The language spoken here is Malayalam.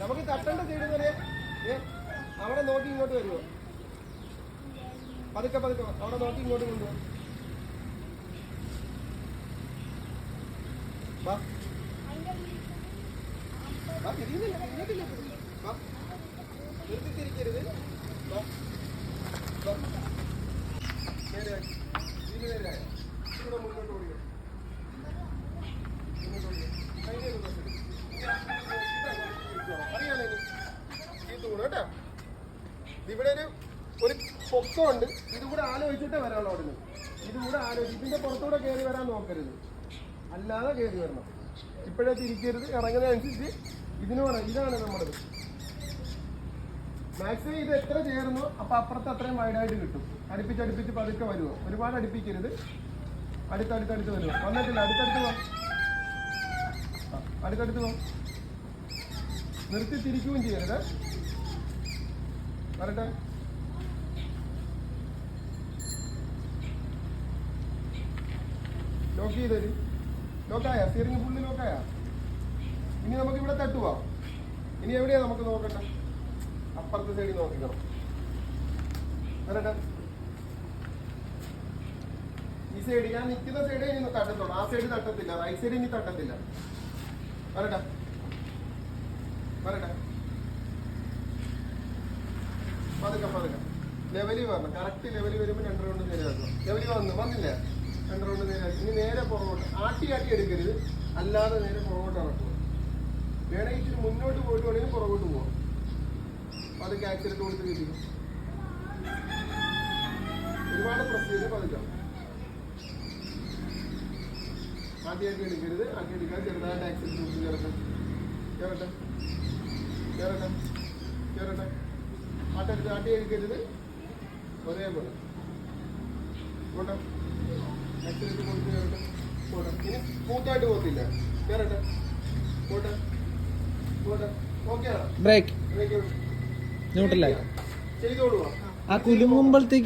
നമുക്ക് തട്ടണ്ട സൈഡ് വരെ അവിടെ നോക്കി ഇങ്ങോട്ട് വരുമോ പതുക്കെ പതുക്കെ. അവിടെ നോക്കി ഇങ്ങോട്ട് കൊണ്ടുപോ. വാ. വാ തിരിയുന്നില്ല നേരെയായോ ഇവിടെ മുന്നോട്ട് തൂണ് കേട്ടോ. ഇവിടെ ഒരു ഒരു പൊക്കമുണ്ട്. ഇതുകൂടെ ആലോചിച്ചിട്ടേ വരാനുള്ളൂ അവിടെ ഇതുകൂടെ ആലോചിച്ച് ഇതിന്റെ പുറത്തൂടെ കയറി വരാൻ നോക്കരുത്. അല്ലാതെ കയറി വരണം. ഇപ്പോഴേ തിരിക്കരുത് ഇറങ്ങുന്നതനുസരിച്ച് ഇതിനോട് ഇതാണ് നമ്മുടെ മാക്സിമം ഇത് എത്ര ചേർന്നോ അപ്പൊ അപ്പുറത്ത് അത്രയും വൈഡായിട്ട് കിട്ടും. അടുപ്പിച്ച് അടുപ്പിച്ച് പതുക്കെ വരുമോ ഒരുപാട് അടുപ്പിക്കരുത്. അടുത്തടുത്തടുത്ത് വരുമോ വന്നിട്ടില്ല. അടുത്തടുത്ത് വാ അടുത്തടുത്ത് വാ നിർത്തി തിരിക്കുകയും ചെയ്യരുത്. വരട്ടെ. ലോക്ക് ചെയ്തരും ലോക്കായ സ്റ്റിയറിംഗ് ഫുള്ള് ലോക്കായ ഇനി നമുക്ക് ഇവിടെ തട്ടുവാ ഇനി എവിടെയാ നമുക്ക് നോക്കട്ടെ അപ്പുറത്തെ സൈഡിൽ നോക്കിക്കണം. വരട്ടെ. ഈ സൈഡ് ഞാൻ നിൽക്കുന്ന സൈഡേ ഇനി തട്ടത്തുള്ളൂ. ആ സൈഡ് തട്ടത്തില്ല. റൈറ്റ് സൈഡ് ഇനി തട്ടത്തില്ല. വരട്ടെ. വരട്ടെ. പതുക്കെ പതുക്കെ. ലെവലി വരണം. കറക്റ്റ് ലെവലിൽ വരുമ്പോൾ രണ്ട് റൗണ്ട് നേരെയാക്കണം ലെവലി വന്നു. വന്നില്ല? രണ്ട് റൗണ്ട് നേരെയാക്കി. ഇനി നേരെ പുറകോട്ട്. ആട്ടി ആട്ടി എടുക്കരുത്. അല്ലാതെ നേരെ പുറകോട്ട് ഇറക്കുക വേണമെങ്കിൽ ഇച്ചിരി മുന്നോട്ട് പോയിട്ട് വേണമെങ്കിൽ പുറകോട്ട് പോവാം. പതുക്കെ ആക്സിഡന്റ് കൊടുത്ത് കിട്ടിക്കും ഒരുപാട് പ്രസ് ചെയ്ത് പതുക്കാം. ആദ്യമായിട്ട് എടുക്കരുത്. ആദ്യം എടുക്കാൻ ചെറുതായിട്ട് ആക്സിഡന്റ് കൊടുത്ത് ചേർക്കാം കേറട്ടെ? കേറട്ടെ? കേറട്ടെ? ആട്ടെടുത്ത് ആട്ടി എടുക്കരുത് ഒരേപോലെ കൂട്ടം ആക്സിഡന്റ് കൊടുത്ത് ഇനി സ്മൂത്തായിട്ട് പോകത്തില്ല. കേറട്ടെ. കൂട്ടം കൂട്ടം ഓക്കെ ബ്രേക്ക് ബ്രേക്ക് ന്യൂട്രലായി ചെയ്തോളൂ. ആ കുലുങ്ങുമ്പോഴത്തേക്ക്